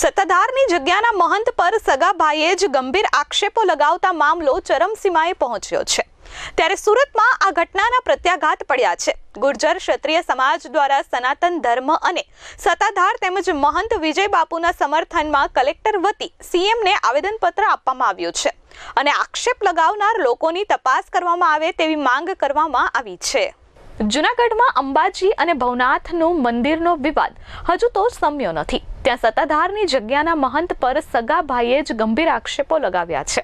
સત્તાધારની જગ્યાના મહંત પર સગા ભાઈએ જ ગંભીર આક્ષેપો લગાવતા મામલો ચરમસીમાએ પહોંચ્યો છે. ત્યારે સુરતમાં આ ઘટનાના પ્રત્યાઘાત પડ્યા છે. ગુર્જર ક્ષત્રિય સમાજ દ્વારા સનાતન ધર્મ અને સત્તાધાર તેમજ મહંત વિજય બાપુના સમર્થનમાં કલેક્ટર વતી સીએમને આવેદનપત્ર આપવામાં આવ્યું છે અને આક્ષેપ લગાવનાર લોકોની તપાસ કરવામાં આવે તેવી માંગ કરવામાં આવી છે. જુનાગઢમાં અંબાજી અને ભવનાથનું મંદિરનો વિવાદ. હજુ તો સમ્યો નથી. ત્યાં સત્તાધારની જગ્યાના મહંત પર સગા ભાઈએ જ ગંભીર આક્ષેપો લગાવ્યા છે.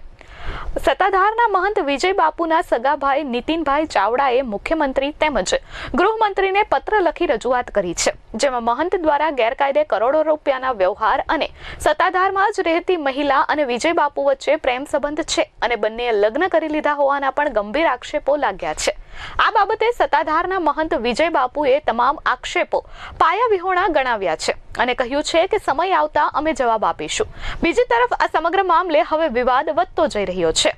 સત્તાધારના મહંત વિજય બાપુના સગાભાઈ નીતિનભાઈ ચાવડાએ મુખ્યમંત્રી તેમજ ગૃહમંત્રીને પત્ર લખી રજૂઆત કરી છે, જેમાં મહંત દ્વારા ગેરકાયદે કરોડો રૂપિયાના વ્યવહાર અને સત્તાધારમાં જ રહેતી મહિલા અને વિજય બાપુ વચ્ચે પ્રેમ સંબંધ છે અને બંનેએ લગ્ન કરી લીધા હોવાના પણ ગંભીર આક્ષેપો લાગ્યા છે. આ બાબતે સત્તાધારના મહંત વિજય બાપુએ તમામ આક્ષેપો પાયા વિહોણા ગણાવ્યા છે અને કહ્યું છે કે સમય આવતા અમે જવાબ આપીશું. બીજી તરફ આ સમગ્ર મામલે હવે વિવાદ વધતો જઈ રહ્યો છે.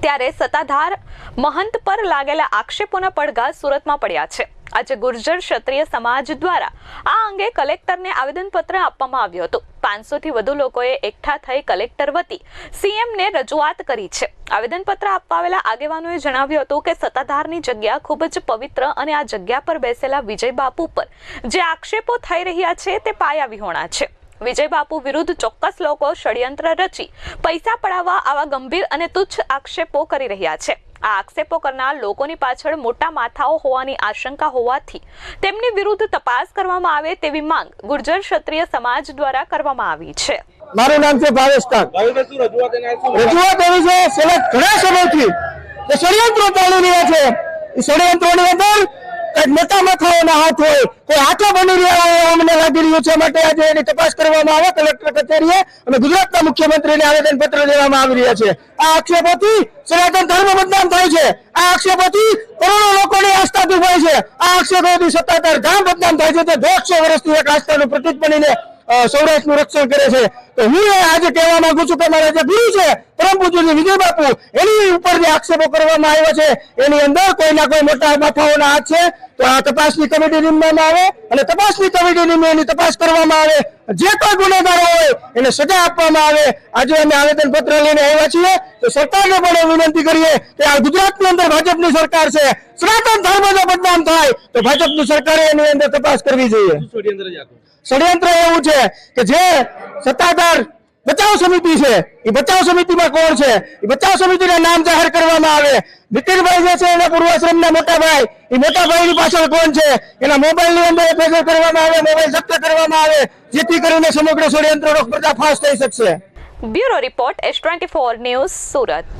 ત્યારે સત્તાધાર મહંત પર લાગેલા આક્ષેપોના પડઘા સુરતમાં પડ્યા છે. આજે ગુર્જર ક્ષત્રિય સમાજ દ્વારા આ અંગે કલેક્ટરને આવેદનપત્ર આપવામાં આવ્યું હતું. પાંચસો થી વધુ લોકોએ એકઠા થઈ કલેક્ટર વતી સીએમને રજૂઆત કરી છે. આવેદનપત્ર આપવા આવેલા આગેવાનોએ જણાવ્યું હતું કે સત્તાધારની જગ્યા ખૂબ જ પવિત્ર અને આ જગ્યા પર બેસેલા વિજય બાપુ પર જે આક્ષેપો થઈ રહ્યા છે તે પાયા વિહોણા છે. વિજય બાપુ વિરુદ્ધ ચોક્કસ લોકો ષડયંત્ર રચી પૈસા પડાવવા આવા ગંભીર અને તુચ્છ આક્ષેપો કરી રહ્યા છે. આ આક્ષેપો કરનાર લોકોની પાછળ મોટા માથાઓ હોવાની આશંકા હોવાથી તેમની વિરુદ્ધ તપાસ કરવામાં આવે તેવી માંગ ગુર્જર ક્ષત્રિય સમાજ દ્વારા કરવામાં આવી છે. મારું નામ છે ભાવેશ રજૂઆત એવી છે છેલ્લા ઘણા સમયથી ષડયંત્રો ચાલી રહ્યા છે એ ષડયંત્રોની અંદર કંઈક મોટા હાથ હોય, કોઈ હાથો બની રહ્યા હોય અમને લાગી રહ્યું છે માટે આજે એની તપાસ કરવામાં આવે, કલેક્ટર કચેરીએ અને ગુજરાતના મુખ્યમંત્રીને આવેદન પત્ર દેવામાં આવી રહ્યા છે. આ આક્ષેપોથી સનાતન ધર્મ બદનામ થાય છે. આ આક્ષેપોથી કરોડો લોકોની આસ્થા દુભાય છે. આ આક્ષેપોથી સત્તાધાર ધામ બદનામ થાય છે. તે દોઢસો વર્ષથી એક આસ્થાનું પ્રતિક બનીને સૌરાષ્ટ્રનું રક્ષણ કરે છે. તો હું આજે કહેવા માંગુ છું કે મારા જે ગુરુ છે પરમ પૂજ્ય વિજય બાપુ, એની ઉપર જે આક્ષેપો કરવામાં આવ્યા છે, એની અંદર કોઈના કોઈ મોટા માથાઓના હાથ છે તો આ તપાસની કમિટી નીમવામાં આવે અને તપાસની કમિટી નીમે એની તપાસ કરવામાં આવે. જે કોઈ ગુનેગારો હોય એને સજા આપવામાં આવે. આજે અમે આવેદન પત્ર લઈને આવ્યા છીએ. તો સરકારને પણ વિનંતી કરીએ કે આ ગુજરાતની અંદર ભાજપની સરકાર છે. સનાતન ધર્મ જો બદનામ થાય તો ભાજપની સરકારે એની અંદર તપાસ કરવી જોઈએ. ષડયંત્ર ષડયંત્ર એવું છે કે જે સત્તાધાર બચાવ સમિતિ છે. એ બચાવ સમિતિમાં કોણ છે? એ બચાવ સમિતિના નામ જાહેર કરવામાં આવે. નીતિનભાઈ જે છે એના પૂર્વાશ્રમના મોટાભાઈ એ મોટાભાઈની પાછળ કોણ છે? એના મોબાઈલની અંદર એફઆઈઆર કરવામાં આવે, મોબાઈલ જપ્ત કરવામાં આવે, જેથી કરીને સમગ્ર ષડયંત્રનો પર્દાફાશ થઈ શકશે. Bureau report S twenty four news Surat.